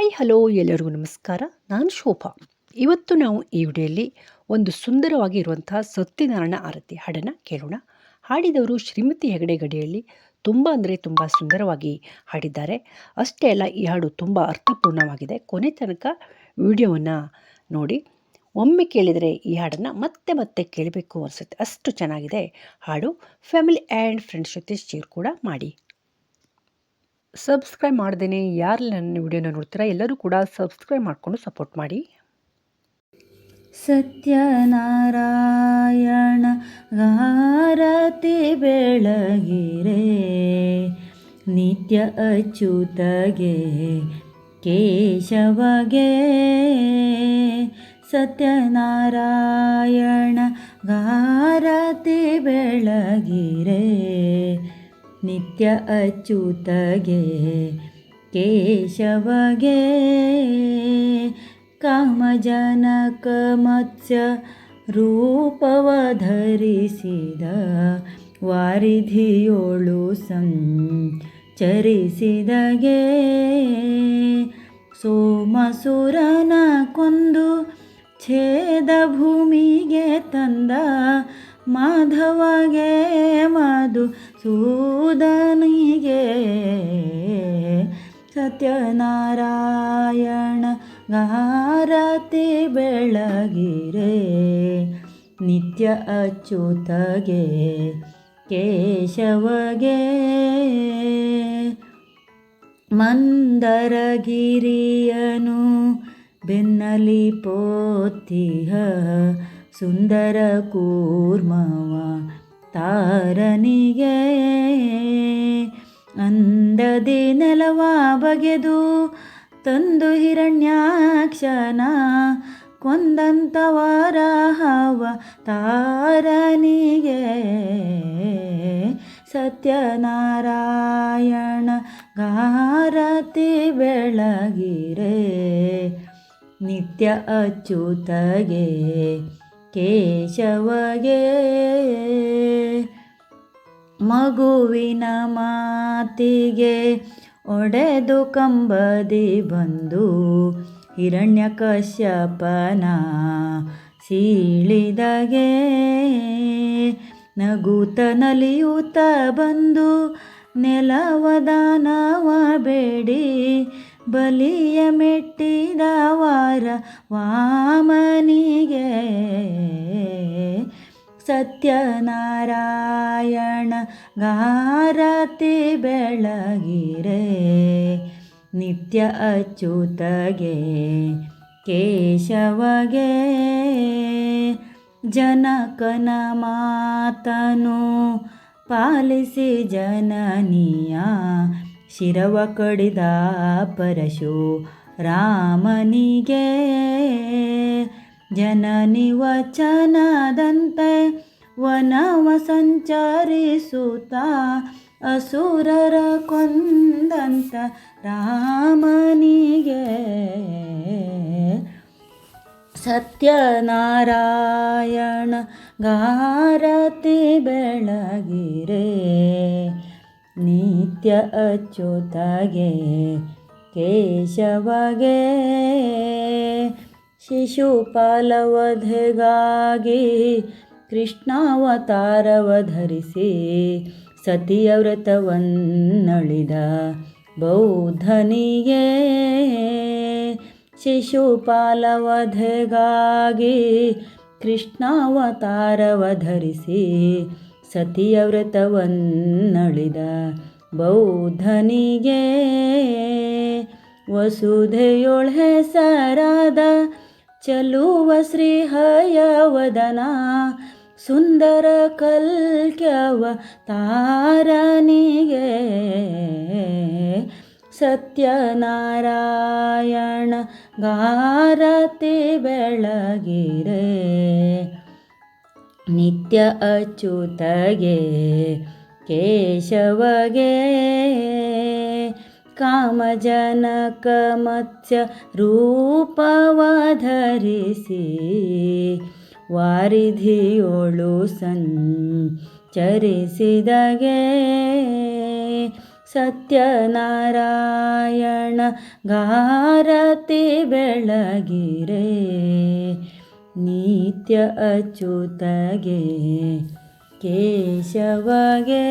Hi, hello ಎಲ್ಲರಿಗೂ ನಮಸ್ಕಾರ. ನಾನು ಶೋಭಾ. ಇವತ್ತು ನಾವು ಈ ವಿಡಿಯೋಲಿ ಒಂದು ಸುಂದರವಾಗಿ ಇರುವಂತಹ ಸತ್ಯನಾರಾಯಣ ಆರತಿ ಹಾಡನ್ನು ಕೇಳೋಣ. ಹಾಡಿದವರು ಶ್ರೀಮತಿ ಹೆಗಡೆ ಗಡಿಯಲ್ಲಿ ತುಂಬ ಅಂದರೆ ತುಂಬ ಸುಂದರವಾಗಿ ಹಾಡಿದ್ದಾರೆ. ಅಷ್ಟೇ ಅಲ್ಲ, ಈ ಹಾಡು ತುಂಬ ಅರ್ಥಪೂರ್ಣವಾಗಿದೆ. ಕೊನೆ ತನಕ ವಿಡಿಯೋವನ್ನು ನೋಡಿ. ಒಮ್ಮೆ ಕೇಳಿದರೆ ಈ ಹಾಡನ್ನು ಮತ್ತೆ ಮತ್ತೆ ಕೇಳಬೇಕು ಅನಿಸುತ್ತೆ. ಅಷ್ಟು ಚೆನ್ನಾಗಿದೆ ಹಾಡು. ಫ್ಯಾಮಿಲಿ ಆ್ಯಂಡ್ ಫ್ರೆಂಡ್ಸ್ ಜೊತೆ ಶೇರ್ ಕೂಡ ಮಾಡಿ. ಸಬ್ಸ್ಕ್ರೈಬ್ ಮಾಡ್ದೇನೆ ಯಾರು ನನ್ನ ವಿಡಿಯೋನ ನೋಡ್ತೀರಾ, ಎಲ್ಲರೂ ಕೂಡ ಸಬ್ಸ್ಕ್ರೈಬ್ ಮಾಡಿಕೊಂಡು ಸಪೋರ್ಟ್ ಮಾಡಿ. ಸತ್ಯನಾರಾಯಣ ಗಾರತಿ ಬೆಳಗಿರೆ, ನಿತ್ಯ ಅಚ್ಯುತಗೆ ಕೇಶವಗೆ. ಸತ್ಯನಾರಾಯಣ ಗಾರತಿ ಬೆಳಗಿರೆ ನಿತ್ಯ ಅಚ್ಯುತಗೆ ಕೇಶವಗೆ ಕಾಮಜನಕ ಮತ್ಸ್ಯ ರೂಪವ ಧರಿಸಿದ ವಾರಿಧಿಯೋಳು ಸಂಚರಿಸಿದಗೆ. ಸೋಮಸುರನ ಕೊಂದು ಛೇದ ಭೂಮಿಗೆ ತಂದ ಮಾಧವಗೆ ಮಧು ಸೂದನಿಗೆ. ಸತ್ಯನಾರಾಯಣ ಗಾರತಿ ಬೆಳಗಿರೆ ನಿತ್ಯ ಅಚ್ಯುತಗೆ ಕೇಶವಗೆ. ಮಂದರಗಿರಿಯನು ಬೆನ್ನಲಿ ಪೋತಿಹ ಸುಂದರ ಕೂರ್ಮವ ತಾರನಿಗೆ ಅಂದದೆ ನೆಲವ ಬಗೆದು ತಂದು ಹಿರಣ್ಯಾಕ್ಷನ ಕೊಂದಂತವರ ಹವ ತಾರನಿಗೆ ಸತ್ಯನಾರಾಯಣ ಗಾರತಿ ಬೆಳಗಿರೆ ನಿತ್ಯ ಅಚ್ಯುತಗೆ ಕೇಶವಗೆ. ಮಗುವಿನ ಮಾತಿಗೆ ಒಡೆದು ಕಂಬದಿ ಬಂದು ಹಿರಣ್ಯ ಕಶ್ಯಪನ ಸೀಳಿದಗೆ. ನಗುತ ನಲಿಯೂತ ಬಂದು ನೆಲವದಾನವ ಬೇಡಿ ಬಲಿಯ ಮೆಟ್ಟಿದ ವಾರ ವಾಮನಿಗೆ. ಸತ್ಯನಾರಾಯಣ ಗಾರತಿ ಬೆಳಗಿರೆ. ನಿತ್ಯ ಅಚ್ಯುತಗೆ ಕೇಶವಗೆ. ಜನಕನ ಮಾತನು ಪಾಲಿಸಿ ಜನನಿಯ ಶಿರವ ಕಡಿದ ಪರಶು ರಾಮನಿಗೆ. ಜನನಿ ವಚನದಂತೆ ವನವ ಸಂಚರಿಸುತ್ತ ಅಸುರರ ಕೊಂದಂತ ರಾಮನಿಗೆ. ಸತ್ಯನಾರಾಯಣ ಗಾರತಿ ಬೆಳಗಿರೆ. ನಿತ್ಯ ಅಚ್ಯುತಗೆ ಕೇಶವಗೆ ಶಿಶುಪಾಲವಧೆಗಾಗಿ ಕೃಷ್ಣಾವತಾರವ ಧರಿಸಿ ಸತಿಯ ವ್ರತವನ್ನಳಿದ ಬೌದ್ಧನಿಗೆ ಶಿಶುಪಾಲವಧೆಗಾಗಿ ಕೃಷ್ಣಾವತಾರವ ಧರಿಸಿ ಸತಿಯ ವ್ರತವನ್ನಳಿದ ಬೌದ್ಧನಿಗೆ ವಸುಧೆಯೊಳ ಹೆಸರಾದ ಚಲುವ ಶ್ರೀಹಯವದನ ಸುಂದರ ಕಲ್ಕ್ಯವ ತಾರನಿಗೆ ಸತ್ಯನಾರಾಯಣ ಗಾರತಿ ಬೆಳಗಿರೆ. ನಿತ್ಯ ಅಚ್ಯುತಗೆ ಕೇಶವಗೆ ಕಾಮಜನಕ ಮತ್ಸ್ಯ ರೂಪವ ಧರಿಸಿ ವಾರಿಧಿಯೋಳು ಸಂಚರಿಸಿದಗೆ ಸತ್ಯನಾರಾಯಣ ಗಾರತಿ ಬೆಳಗಿರೆ. ನಿತ್ಯ ಅಚ್ಯುತಗೆ ಕೇಶವಗೆ